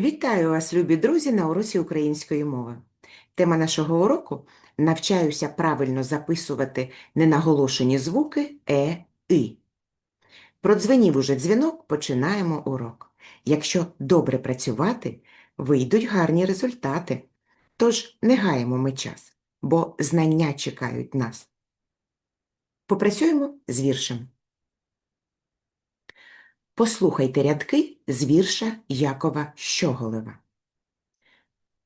Вітаю вас, любі друзі, на уроці української мови. Тема нашого уроку навчаюся правильно записувати ненаголошені звуки е, и. Продзвенів уже дзвінок, починаємо урок. Якщо добре працювати, вийдуть гарні результати. Тож не гаємо ми час, бо знання чекають нас. Попрацюємо з віршем. Послухайте рядки з вірша Якова Щоголева.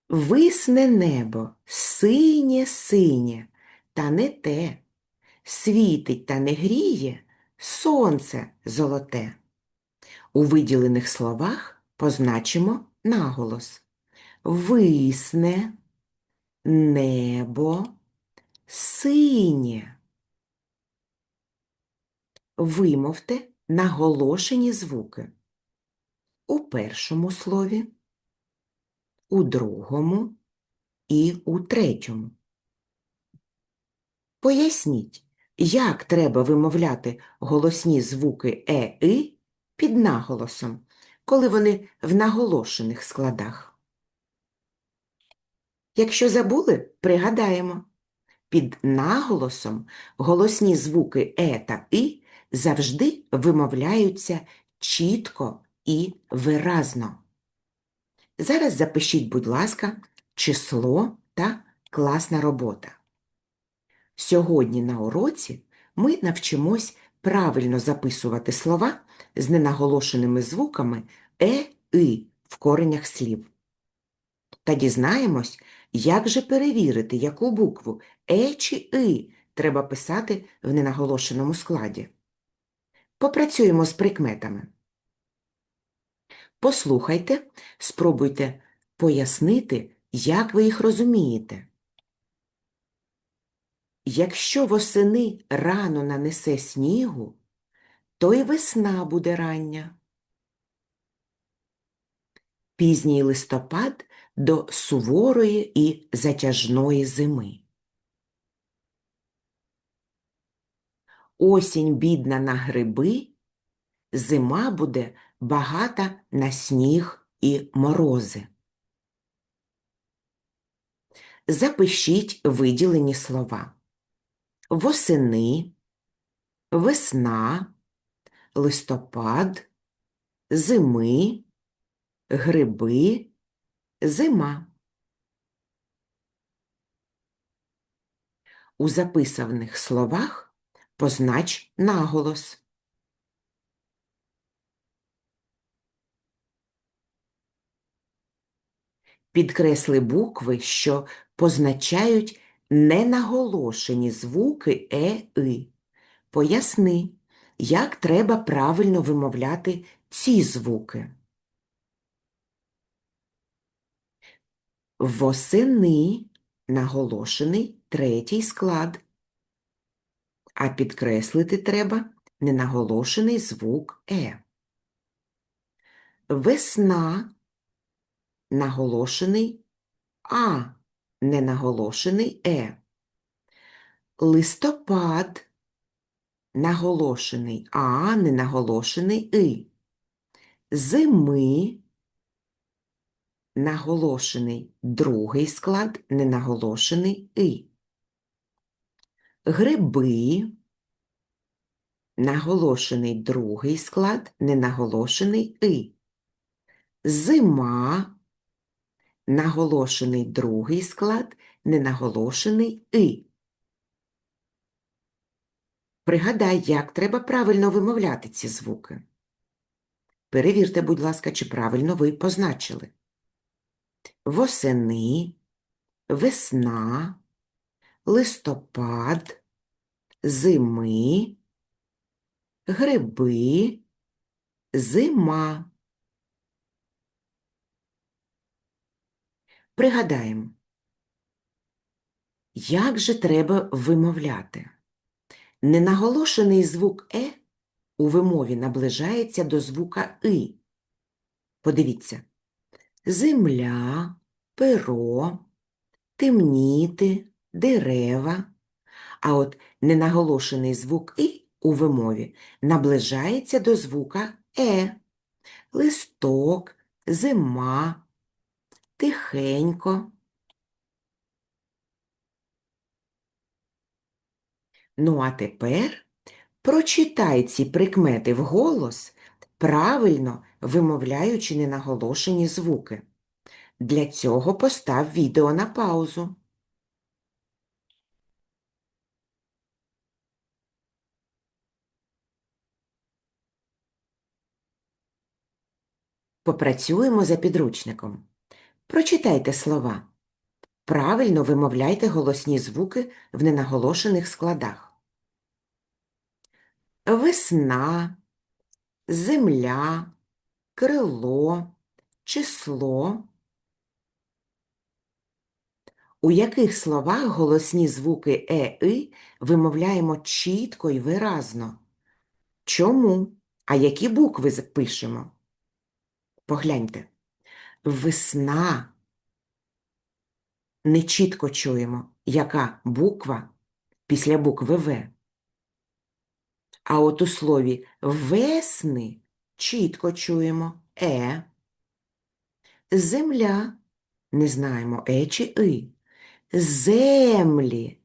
Висне небо, синє синє, та не те, світить та не гріє сонце золоте. У виділених словах позначимо наголос. Висне небо синє. Вимовте наголошені звуки. У першому слові, у другому і у третьому. Поясніть, як треба вимовляти голосні звуки е, и під наголосом, коли вони в наголошених складах. Якщо забули, пригадаємо. Під наголосом голосні звуки е та и завжди вимовляються чітко і виразно. Зараз запишіть, будь ласка, число та класна робота. Сьогодні на уроці ми навчимось правильно записувати слова з ненаголошеними звуками е, и в коренях слів. Та дізнаємось, як же перевірити, яку букву е чи и треба писати в ненаголошеному складі. Попрацюємо з прикметами. Послухайте, спробуйте пояснити, як ви їх розумієте. Якщо восени рано нанесе снігу, то й весна буде рання. Пізній листопад до суворої і затяжної зими. Осінь бідна на гриби, зима буде багата на сніг і морози. Запишіть виділені слова. Восени, весна, листопад, зими, гриби, зима. У записаних словах познач наголос. Підкресли букви, що позначають ненаголошені звуки е, и. Поясни, як треба правильно вимовляти ці звуки. Восени наголошений третій склад, а підкреслити треба ненаголошений звук е. Весна наголошений а, ненаголошений е. Листопад наголошений а, ненаголошений и. Зими наголошений другий склад, ненаголошений и. Гриби наголошений другий склад, ненаголошений и. Зима наголошений другий склад, ненаголошений и. Пригадай, як треба правильно вимовляти ці звуки. Перевірте, будь ласка, чи правильно ви позначили. Восени, весна, листопад, зими, гриби, зима. Пригадаємо, як же треба вимовляти? Ненаголошений звук е у вимові наближається до звука и. Подивіться. Земля, перо, темніти, дерева. А от ненаголошений звук и у вимові наближається до звука е. Листок, зима, тихенько. Ну, а тепер прочитай ці прикмети вголос, правильно вимовляючи ненаголошені звуки. Для цього постав відео на паузу. Попрацюємо за підручником. Прочитайте слова. Правильно вимовляйте голосні звуки в ненаголошених складах. Весна, земля, крило, число. У яких словах голосні звуки е, и вимовляємо чітко і виразно? Чому? А які букви запишемо? Погляньте. Весна. Не чітко чуємо, яка буква після букви В. А от у слові весни чітко чуємо е. Земля не знаємо е чи и. Землі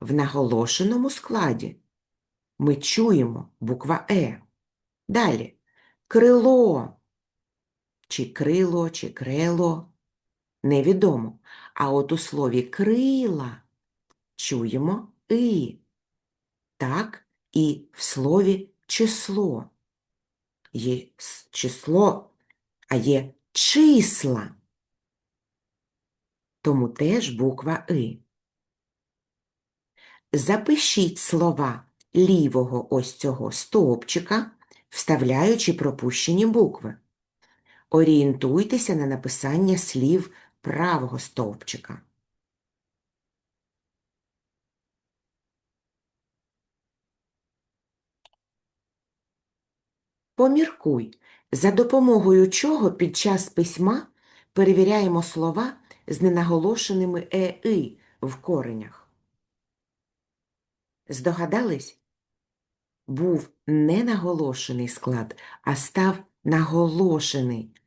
в наголошеному складі ми чуємо буква Е. Далі крило, чи крило, чи крело невідомо. А от у слові крила чуємо и. Так і в слові число. Є число, а є числа. Тому теж буква И. Запишіть слова лівого ось цього стовпчика, вставляючи пропущені букви. Орієнтуйтеся на написання слів правого стовпчика. Поміркуй, за допомогою чого під час письма перевіряємо слова з ненаголошеними е-и в коренях. Здогадались? Був не наголошений склад, а став наголошений.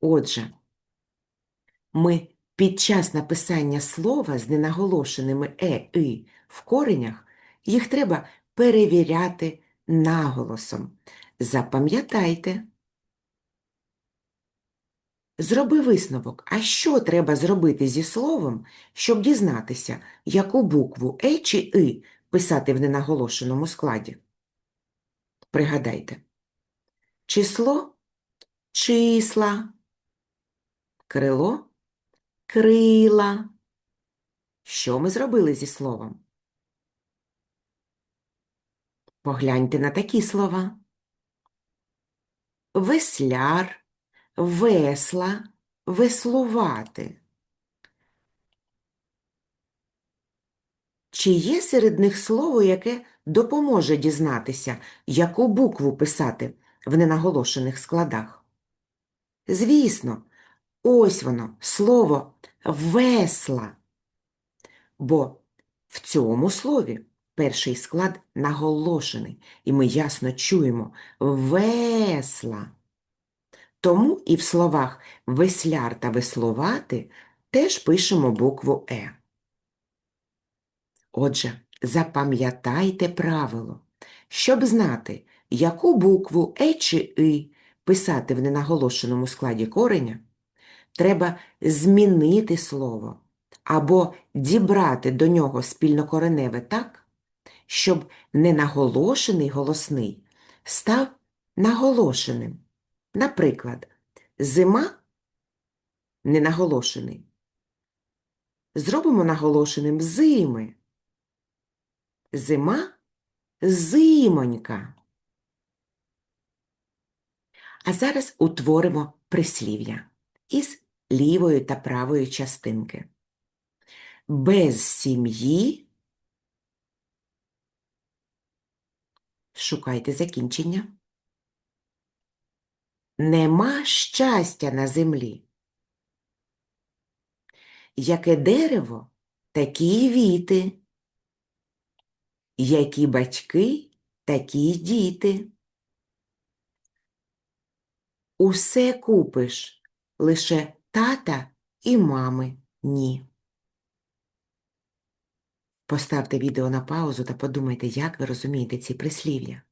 Отже, ми під час написання слова з ненаголошеними е-и в коренях їх треба перевіряти наголосом. Запам'ятайте. Зроби висновок, а що треба зробити зі словом, щоб дізнатися, яку букву Е чи И писати в ненаголошеному складі? Пригадайте. Число – числа, крило – крила. Що ми зробили зі словом? Погляньте на такі слова. Весляр, весла, веслувати. Чи є серед них слово, яке допоможе дізнатися, яку букву писати в ненаголошених складах? Звісно, ось воно, слово весла. Бо в цьому слові перший склад наголошений, і ми ясно чуємо весла. Тому і в словах весляр та веслувати теж пишемо букву Е. Отже, запам'ятайте правило. Щоб знати, яку букву Е чи И писати в ненаголошеному складі кореня, треба змінити слово або дібрати до нього спільнокореневе так, щоб ненаголошений голосний став наголошеним. Наприклад, зима ненаголошений. Зробимо наголошеним зими. Зима зимонька. А зараз утворимо прислів'я із лівої та правої частинки. Без сім'ї шукайте закінчення. Нема щастя на землі. Яке дерево, такі й віти. Які батьки, такі й діти. Усе купиш, лише тата і мами ні. Поставте відео на паузу та подумайте, як ви розумієте ці прислів'я.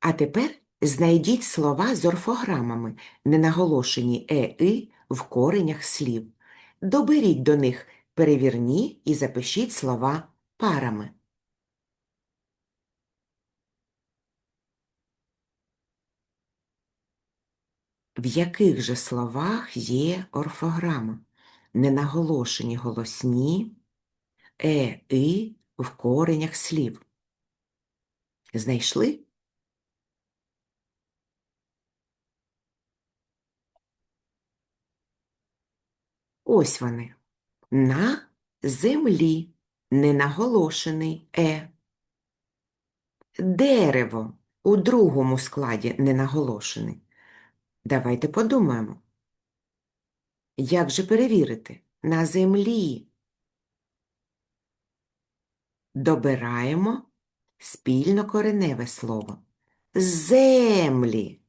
А тепер знайдіть слова з орфограмами, не наголошені е, и в коренях слів. Доберіть до них перевірні і запишіть слова парами. В яких же словах є орфограма? Ненаголошені голосні е, и в коренях слів. Знайшли? Ось вони. На землі ненаголошений е. Дерево у другому складі ненаголошений. Давайте подумаємо. Як же перевірити? На землі. Добираємо спільнокореневе слово. Землі.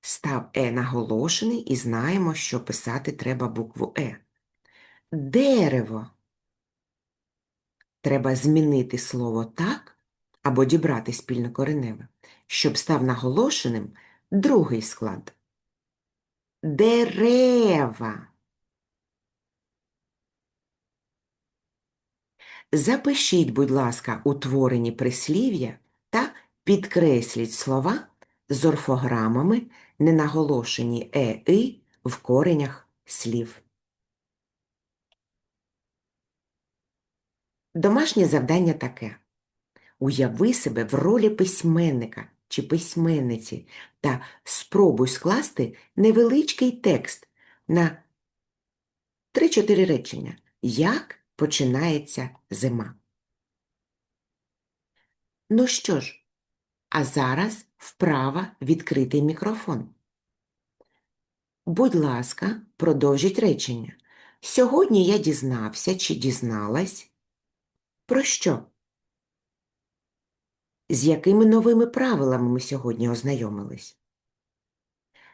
Став е наголошений і знаємо, що писати треба букву Е. Дерево. Треба змінити слово так або дібрати спільнокореневе, щоб став наголошеним другий склад. Дерева. Запишіть, будь ласка, утворені прислів'я та підкресліть слова з орфограмами, не наголошені е и в коренях слів. Домашнє завдання таке. Уяви себе в ролі письменника чи письменниці та спробуй скласти невеличкий текст на 3-4 речення. Як починається зима? Ну що ж, а зараз вправа відкритий мікрофон. Будь ласка, продовжіть речення. Сьогодні я дізнався чи дізналась. Про що? З якими новими правилами ми сьогодні ознайомились?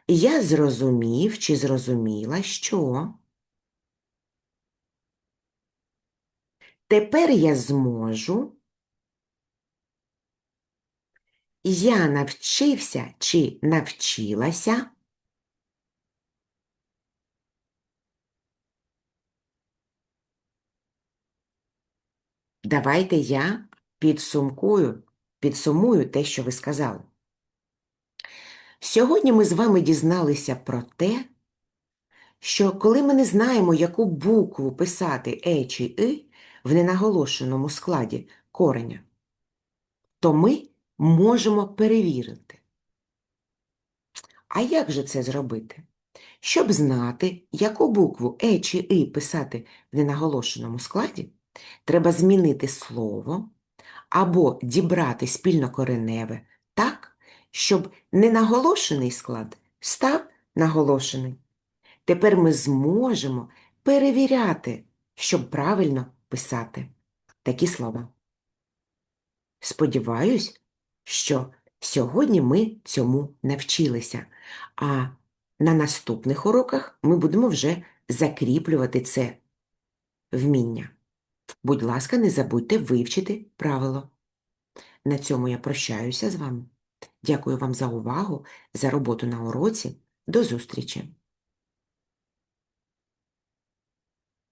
Я зрозумів чи зрозуміла, що тепер я зможу. Я навчився чи навчилася. Давайте я підсумкую, підсумую те, що ви сказали. Сьогодні ми з вами дізналися про те, що коли ми не знаємо, яку букву писати е чи и в ненаголошеному складі кореня, то ми можемо перевірити. А як же це зробити? Щоб знати, яку букву е чи и писати в ненаголошеному складі, треба змінити слово або дібрати спільнокореневе так, щоб ненаголошений склад став наголошений. Тепер ми зможемо перевіряти, щоб правильно писати такі слова. Сподіваюсь, що сьогодні ми цьому навчилися, а на наступних уроках ми будемо вже закріплювати це вміння. Будь ласка, не забудьте вивчити правило. На цьому я прощаюся з вами. Дякую вам за увагу, за роботу на уроці. До зустрічі!